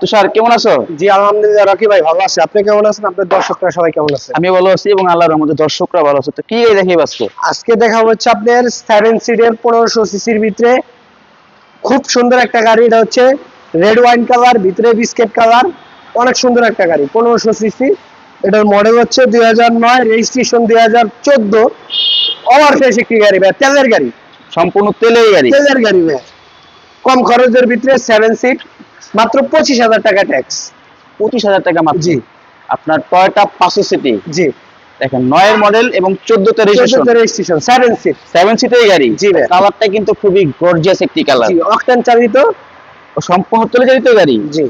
তুষার কেমন আছো? জি আলহামদুলিল্লাহ রকি ভাই ভালো আছে। আপনি কেমন আছেন? আপনার দর্শকরা সবাই কেমন আছে? আমি ভালো আছি এবং আল্লাহর রহমতে দর্শকরা ভালো আছে। তো কি গাড়ি দেখাই আজকে আজকে দেখা হচ্ছে আপনার সেভেন সিটের পনেরোশো সিসির ভিতরে খুব সুন্দর একটা গাড়ি। এটা হচ্ছে রেড ওয়াইন কালার ভিতরে বিস্কেট কালার অনেক সুন্দর একটা গাড়ি পনেরোশো সিসি এটার মডেল হচ্ছে দুই হাজার নয় রেজিস্ট্রেশন দুই হাজার চোদ্দ। ওভার ফ্রেশ একটি গাড়ি ভাই তেলের গাড়ি। সম্পূর্ণ তেলের গাড়ি। তেলের গাড়ি ভাই। কম খরচের ভিতরে সেভেন সিট মাত্র পঁচিশ হাজার টাকা ট্যাক্স পঁচিশ হাজার টাকা মাত্র। জি। আপনার টয়টা পাঁচশো সিটি জি। দেখেন নয়ের মডেল এবং চোদ্দতে registration registration seven seat seven সিটের গাড়ি। জি কালারটা কিন্তু খুবই গর্জিয়াস একটি কালার অকটেন চালিত। সম্পূর্ণ তেলে চালিত গাড়ি। জি।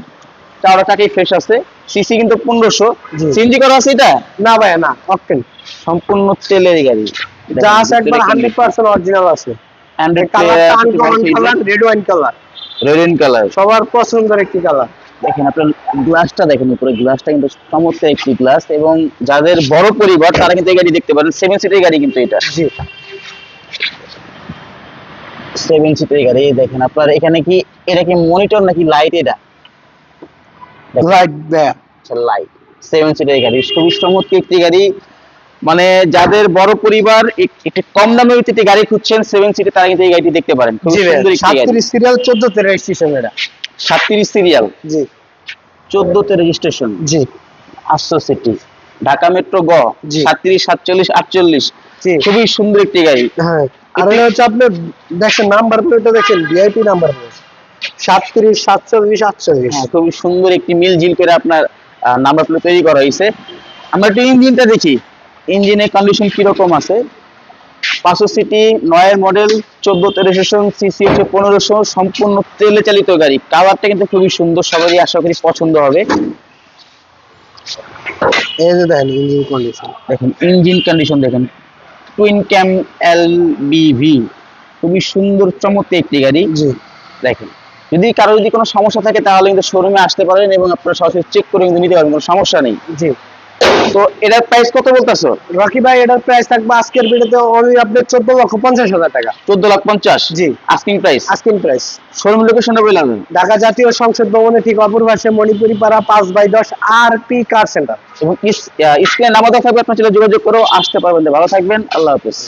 চাওড়া টাকাই ফ্রেশ আছে। সিসি কিন্তু পনেরোশো। সিএনজি করা আছে এটা? না ভাই না অকটেন সম্পূর্ণ তেলের গাড়ি। যা আছে একবার হান্ড্রেড পার্সেন্ট অরিজিনাল আছে। Colour red wine colour red colour সবার পছন্দের একটি কালার দেখেন আপনার গ্লাসটা দেখেন উপরে। গ্লাসটা কিন্তু চমৎকার একটি গ্লাস এবং যাদের বড় পরিবার তারা কিন্তু এই গাড়ি দেখতে পারেন। সেভেন সিটের গাড়ি কিন্তু এটা। জি। সেভেন সিটের গাড়ি দেখেন আপনার। এখানে কি এটা কি মনিটর নাকি লাইট এটা? ব্যাক লাইট সেভেন সিটের গাড়ি। খুবই চমৎকার একটি গাড়ি। মানে যাদের বড় পরিবার একটু কম দামের ভিত্তিতে গাড়ি খুঁজছেন সেভেন সিটে তারা কিন্তু এই গাড়িটি দেখতে পারেন। সিরিয়াল রেজিস্ট্রেশন এটা। সাতত্রিশ সিরিয়াল জি। রেজিস্ট্রেশন জি। আটশো সিটি ঢাকা মেট্রো গ সাতত্রিশ সাতচল্লিশ আটচল্লিশ। খুবই সুন্দর একটি গাড়ি। হ্যাঁ আর এটা হচ্ছে আপনার দেখেন নাম্বার প্লেটটা দেখেন ভিআইপি নাম্বার প্লেট সাতত্রিশ সাতচল্লিশ আটচল্লিশ। হ্যাঁ, খুবই সুন্দর একটি মিল জিল করে আপনার নাম্বার প্লেট তৈরি করা হয়েছে। আমরা একটু ইঞ্জিনটা দেখি। ইঞ্জিনের কন্ডিশন কীরকম আছে? পাঁচশো সিটি নয়ের মডেল চোদ্দ রেজিস্ট্রেশন সিসি হচ্ছে পনেরোশো সম্পূর্ণ তেলে চালিত গাড়ি। কালারটা কিন্তু খুবই সুন্দর সবারই আশা করি পছন্দ হবে। এই যে দেখেন ইঞ্জিন কন্ডিশন দেখেন ইঞ্জিন কন্ডিশন দেখেন। টুইন ক্যাম এল বিভি খুবই সুন্দর চমৎকার একটি গাড়ি। জি। দেখেন যদি কারও যদি কোনো সমস্যা থাকে তাহলে কিন্তু শোরুমে আসতে পারেন এবং আপনারা সরাসরি চেক করে কিন্তু নিতে পারবেন কোনো সমস্যা নেই। জি। তো এটার প্রাইস কত বলতেছো? রকি ভাই এটার প্রাইস থাকবে আজকের ভিডিওতে অনলি আপডেট 14 লক্ষ পঞ্চাশ হাজার টাকা। 14 লক্ষ 50 জি। আস্কিং প্রাইস আজকের প্রাইস শোরুম লোকেশনটা বললাম ঢাকা জাতীয় সংসদ ভবনে ঠিক অপর পাশে মণিপুরি পাড়া 5 বাই দশ আর পি কার সেন্টার এবং স্ক্রিনে নামাতে থাকবে আপনার যোগাযোগ করো আসতে পারবেন। ভালো থাকবেন। আল্লাহ হাফেজ।